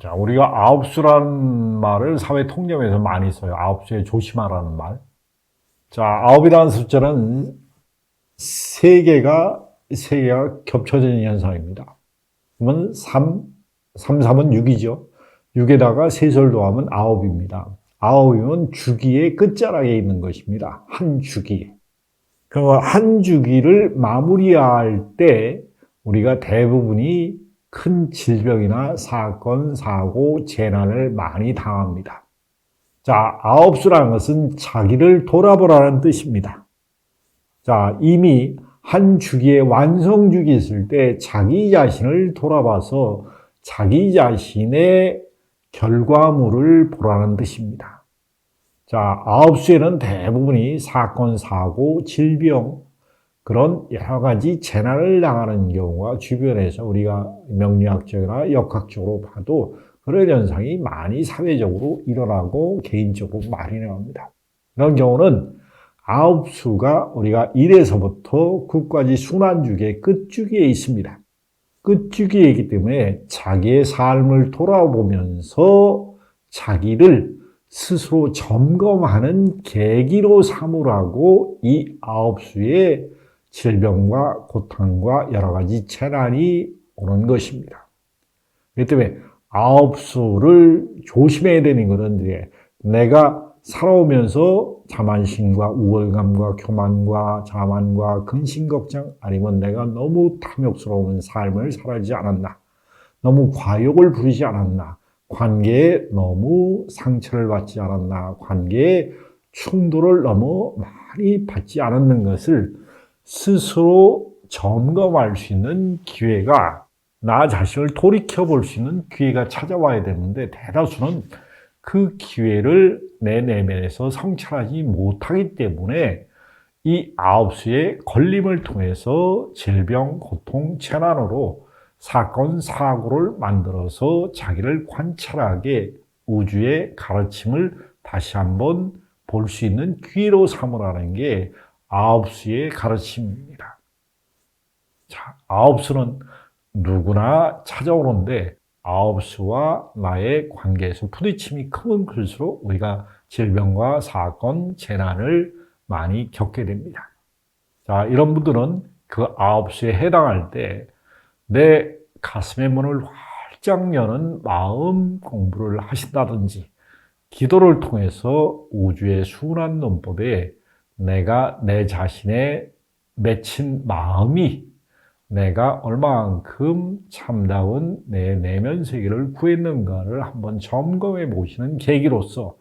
자, 우리가 아홉수라는 말을 사회 통념에서 많이 써요. 아홉수에 조심하라는 말. 자, 아홉이라는 숫자는 세 개가, 세 개가 겹쳐지는 현상입니다. 그러면 3, 3, 3은 6이죠. 6에다가 세설 더하면 아홉입니다. 아홉이면 주기의 끝자락에 있는 것입니다. 한 주기. 그럼 한 주기를 마무리할 때 우리가 대부분이 큰 질병이나 사건, 사고, 재난을 많이 당합니다. 자, 아홉수라는 것은 자기를 돌아보라는 뜻입니다. 자, 이미 한 주기의 완성 주기 있을 때 자기 자신을 돌아봐서 자기 자신의 결과물을 보라는 뜻입니다. 자, 아홉수에는 대부분이 사건, 사고, 질병, 그런 여러 가지 재난을 당하는 경우가 주변에서 우리가 명리학적이나 역학적으로 봐도 그런 현상이 많이 사회적으로 일어나고 개인적으로 많이 나옵니다. 그런 경우는 아홉 수가 우리가 1에서부터 9까지 순환주기의 끝주기에 있습니다. 끝주기에 있기 때문에 자기의 삶을 돌아보면서 자기를 스스로 점검하는 계기로 삼으라고 이 아홉 수의 질병과 고통과 여러 가지 재난이 오는 것입니다. 그렇기 때문에 아홉 수를 조심해야 되는 것은 이제 내가 살아오면서 자만심과 우월감과 교만과 자만과 근심 걱정 아니면 내가 너무 탐욕스러운 삶을 살아지 않았나 너무 과욕을 부리지 않았나 관계에 너무 상처를 받지 않았나 관계에 충돌을 너무 많이 받지 않았는 것을 스스로 점검할 수 있는 기회가 나 자신을 돌이켜 볼 수 있는 기회가 찾아와야 되는데 대다수는 그 기회를 내 내면에서 성찰하지 못하기 때문에 이 아홉 수의 걸림을 통해서 질병, 고통, 재난으로 사건, 사고를 만들어서 자기를 관찰하게 우주의 가르침을 다시 한번 볼 수 있는 기회로 삼으라는 게 아홉 수의 가르침입니다. 자, 아홉 수는 누구나 찾아오는데 아홉 수와 나의 관계에서 부딪힘이 크면 클수록 우리가 질병과 사건, 재난을 많이 겪게 됩니다. 자, 이런 분들은 그 아홉 수에 해당할 때 내 가슴의 문을 활짝 여는 마음 공부를 하신다든지 기도를 통해서 우주의 순환 논법에 내가 내 자신의 맺힌 마음이 내가 얼마만큼 참다운 내 내면 세계를 구했는가를 한번 점검해 보시는 계기로서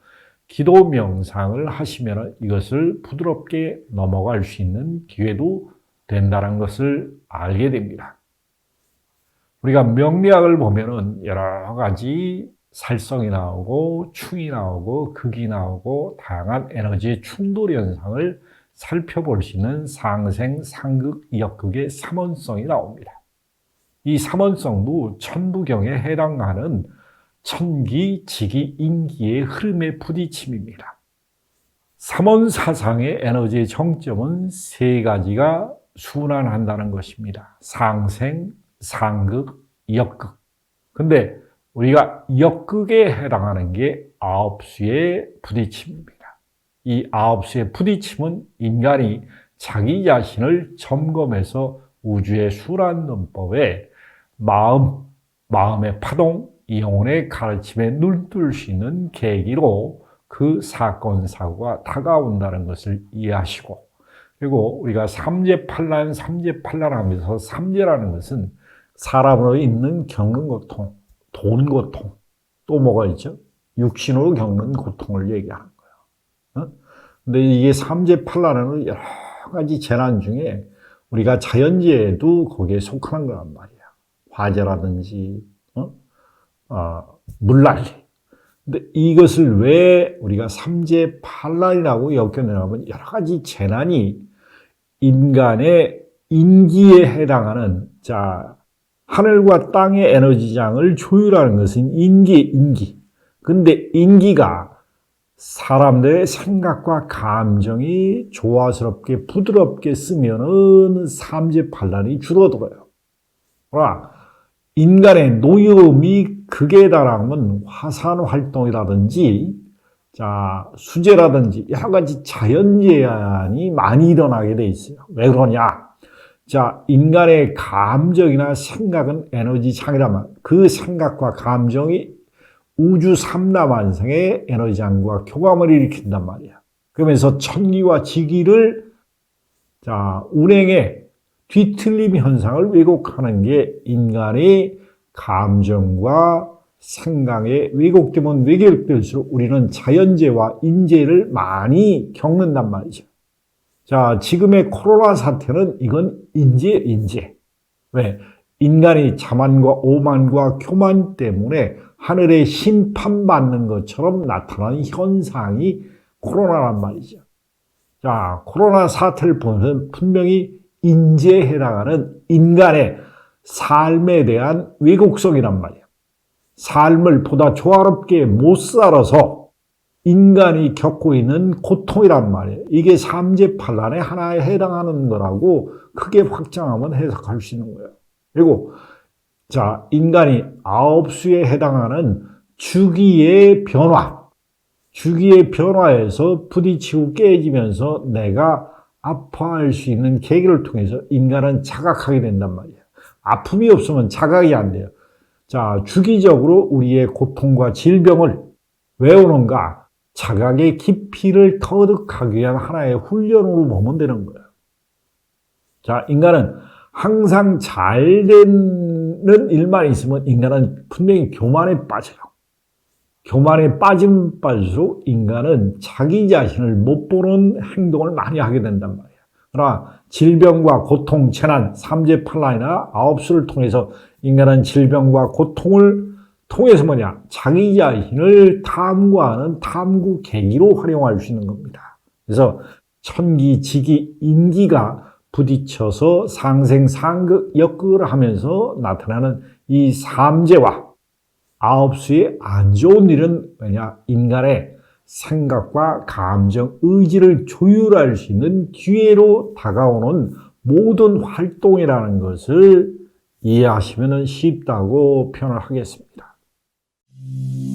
기도 명상을 하시면 이것을 부드럽게 넘어갈 수 있는 기회도 된다는 것을 알게 됩니다. 우리가 명리학을 보면은 여러 가지 살성이 나오고 충이 나오고 극이 나오고 다양한 에너지의 충돌 현상을 살펴볼 수 있는 상생, 상극, 역극의 삼원성이 나옵니다. 이 삼원성도 천부경에 해당하는 천기, 지기, 인기의 흐름의 부딪힘입니다. 삼원사상의 에너지의 정점은 세 가지가 순환한다는 것입니다. 상생, 상극, 역극. 근데 우리가 역극에 해당하는 게 아홉 수의 부딪힘입니다. 이 아홉 수의 부딪힘은 인간이 자기 자신을 점검해서 우주의 수란 논법에 마음, 마음의 파동, 영혼의 가르침에 눈뜰 수 있는 계기로 그 사건, 사고가 다가온다는 것을 이해하시고, 그리고 우리가 삼재팔란, 삼재팔란 하면서 삼재라는 것은 사람으로 있는 겪는 고통, 돈 고통, 또 뭐가 있죠? 육신으로 겪는 고통을 얘기하는 거예요. 어? 근데 이게 삼재팔란은 여러 가지 재난 중에 우리가 자연재해도 거기에 속하는 거란 말이야. 화재라든지, 어? 어, 물난리. 근데 이것을 왜 우리가 삼재팔란이라고 엮여내냐면 여러 가지 재난이 인간의 인기에 해당하는 자 하늘과 땅의 에너지장을 조율하는 것은 인기, 인기. 근데 인기가 사람들의 생각과 감정이 조화스럽게 부드럽게 쓰면은 삼재 반란이 줄어들어요. 그러나 인간의 노여움이 극에 달하면 화산 활동이라든지 자, 수재라든지 여러 가지 자연재해이 많이 일어나게 돼 있어요. 왜 그러냐? 자, 인간의 감정이나 생각은 에너지 창이란 말. 그 생각과 감정이 우주 삼라만상의 에너지장과 교감을 일으킨단 말이야. 그러면서 천기와 지기를 자, 운행의 뒤틀림 현상을 왜곡하는 게 인간의 감정과 생각에 왜곡되면 왜곡될수록 우리는 자연재해와 인재를 많이 겪는단 말이죠. 자, 지금의 코로나 사태는 이건 인재, 인재. 왜? 인간이 자만과 오만과 교만 때문에 하늘에 심판받는 것처럼 나타나는 현상이 코로나란 말이죠. 자, 코로나 사태를 보면 분명히 인재에 해당하는 인간의 삶에 대한 왜곡성이란 말이에요. 삶을 보다 조화롭게 못 살아서 인간이 겪고 있는 고통이란 말이에요. 이게 삼재판란의 하나에 해당하는 거라고 크게 확장하면 해석할 수 있는 거예요. 그리고 자 인간이 아홉 수에 해당하는 주기의 변화, 주기의 변화에서 부딪히고 깨지면서 내가 아파할 수 있는 계기를 통해서 인간은 자각하게 된단 말이에요. 아픔이 없으면 자각이 안 돼요. 자, 주기적으로 우리의 고통과 질병을 외우는가? 자각의 깊이를 터득하기 위한 하나의 훈련으로 보면 되는 거예요. 자, 인간은 항상 잘 되는 일만 있으면 인간은 분명히 교만에 빠져요. 교만에 빠짐 빠질수록 인간은 자기 자신을 못 보는 행동을 많이 하게 된단 말이에요. 그러나 질병과 고통, 재난, 삼재팔란이나 아홉수를 통해서 인간은 질병과 고통을 통해서 뭐냐? 자기 자신을 탐구하는 탐구 계기로 활용할 수 있는 겁니다. 그래서 천기, 지기, 인기가 부딪혀서 상생, 상극, 역극을 하면서 나타나는 이 삼재와 아홉 수의 안 좋은 일은 뭐냐? 인간의 생각과 감정, 의지를 조율할 수 있는 기회로 다가오는 모든 활동이라는 것을 이해하시면 쉽다고 표현을 하겠습니다. Thank you.